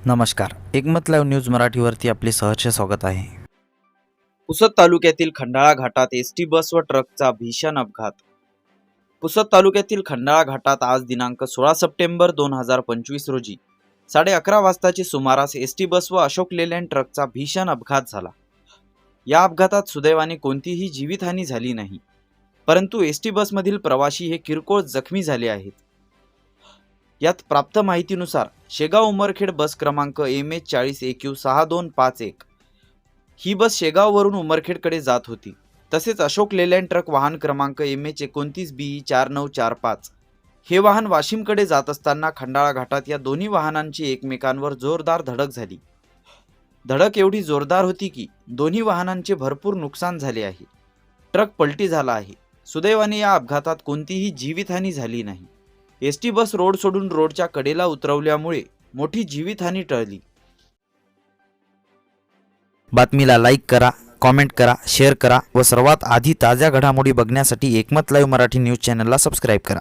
नमस्कार. एकमत live news मराठीवरती आपले सहर्ष स्वागत आहे. पुसद तालुक्यातील खंडाळा घाटात एस टी बस व ट्रकचा भीषण अपघात. पुसद तालुक्यातील खंडाळा घाटात आज दिनांक सोळा सप्टेंबर दोन हजार पंचवीस रोजी साडे अकरा वाजताची सुमारास एस टी बस व अशोक लेलँड ट्रकचा भीषण अपघात झाला. या अपघातात सुदैवाने कोणतीही जीवितहानी झाली नाही. परंतु एस टी बसमधील प्रवाशी हे किरकोळ जखमी झाले आहेत. यात प्राप्त माहितीनुसार शेगाव उमरखेड बस क्रमांक एम एच चाळीस एक्यू सहा दोन पाच एक. ही बस शेगाववरून उमरखेडकडे जात होती. तसेच अशोक लेलँड ट्रक वाहन क्रमांक एम एच एकोणतीस बी चार नऊ चार पाच. हे वाहन वाशिमकडे जात असताना खंडाळा घाटात या दोन्ही वाहनांची एकमेकांवर जोरदार धडक झाली. धडक एवढी जोरदार होती की दोन्ही वाहनांचे भरपूर नुकसान झाले आहे. ट्रक पलटी झाला आहे. सुदैवाने या अपघातात कोणतीही जीवितहानी झाली नाही. एस टी बस रोड सोडून रोडच्या कडेला उतरवल्यामुळे मोठी जीवितहानी टळली. बातमीला लाईक करा कॉमेंट करा शेअर करा व सर्वात आधी ताज्या घडामोडी बघण्यासाठी एकमत लाईव्ह मराठी न्यूज चॅनलला सबस्क्राईब करा.